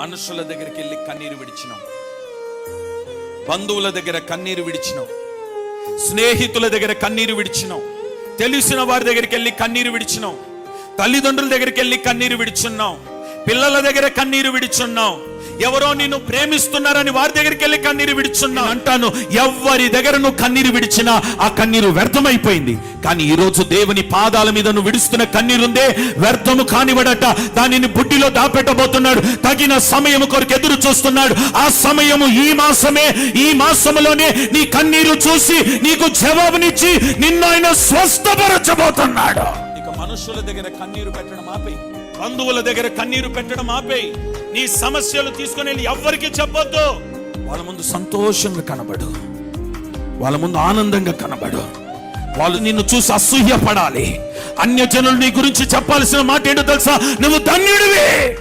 మనుషుల దగ్గరికి వెళ్ళి కన్నీరు విడిచినాం. బంధువుల దగ్గర కన్నీరు విడిచినాం. స్నేహితుల దగ్గర కన్నీరు విడిచినాం. తెలిసిన వారి దగ్గరికి వెళ్ళి కన్నీరు విడిచినాం. తల్లిదండ్రుల దగ్గరికి వెళ్ళి కన్నీరు విడిచున్నాం. పిల్లల దగ్గర కన్నీరు విడిచున్నాం. ఎవరో నిన్ను ప్రేమిస్తున్నారని వారి దగ్గరికి వెళ్ళి కన్నీరు విడిచున్నా. అంటాను ఎవరి దగ్గర నువ్వు కన్నీరు విడిచినా ఆ కన్నీరు వ్యర్థమైపోయింది. కానీ ఈ రోజు దేవుని పాదాల మీద నువ్వు విడుస్తున్న కన్నీరుందే వ్యర్థము కానివడట దానిని బుడ్డిలో దాపెట్టబోతున్నాడు. తగిన సమయము కొరకు ఎదురు చూస్తున్నాడు. ఆ సమయము ఈ మాసమే. ఈ మాసములోనే నీ కన్నీరు చూసి నీకు జవాబునిచ్చి నిన్ను ఆయన స్వస్థపరచబోతున్నాడు. ఇక మనుషుల దగ్గర కన్నీరు పెట్టడం ఆపేయి. బంధువుల దగ్గర కన్నీరు పెట్టడం ఆపేయి. నీ సమస్యలు తీసుకుని వెళ్ళి ఎవ్వరికి చెప్పొద్దు. వాళ్ళ ముందు సంతోషంగా కనబడు. వాళ్ళ ముందు ఆనందంగా కనబడు. వాళ్ళు నిన్ను చూసి అసూయపడాలి. అన్య జనులు నీ గురించి చెప్పాల్సిన మాట ఏంటో తెలుసా? నువ్వు ధన్యుడివే!